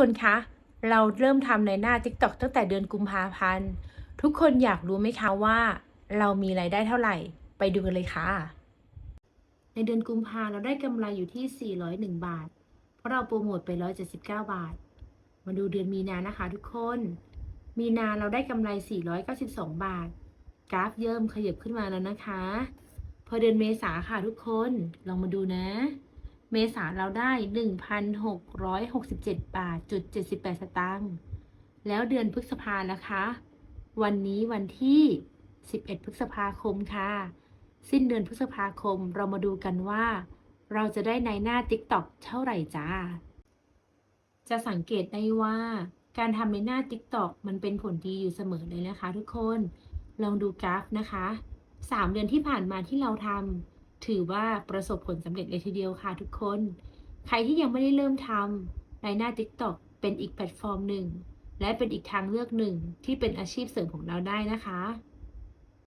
คนคะ เราเริ่มทำในหน้า TikTok ตั้งแต่เดือนกุมภาพันธ์ ทุกคนอยากรู้ไหมคะว่า เรามีรายได้เท่าไหร่ ไปดูกันเลยค่ะ ในเดือนกุมภาเราได้กำไรอยู่ที่ 401 บาท เพราะเราโปรโมทไป 179 บาท มาดูเดือนมีนานะคะทุกคน มีนาเราได้กำไร 492 บาท กราฟเยิ่มขยับขึ้นมาแล้วนะคะ พอเดือนเมษาค่ะทุกคน ลองมาดูนะ เมษาเราได้ 1,667 บาทจุด78 สตางค์ แล้วเดือนพฤษภานะคะ วันนี้วันที่ 11 พฤษภาคมค่ะ สิ้นเดือนพฤษภาคมเรามาดูกันว่า เราจะได้ในหน้า TikTok เท่าไหร่จ้า จะสังเกตได้ว่า การทำในหน้า TikTok มันเป็นผลดีอยู่เสมอเลยนะคะทุกคน ลองดูกราฟนะคะ 3 เดือนที่ผ่านมาที่เราทำ ถือว่าประสบผลสำเร็จเลยทีเดียวค่ะทุกคน ใครที่ยังไม่ได้เริ่มทำในหน้า TikTok เป็นอีกแพลตฟอร์มหนึ่ง และเป็นอีกทางเลือกหนึ่งที่เป็นอาชีพเสริมของเราได้นะคะ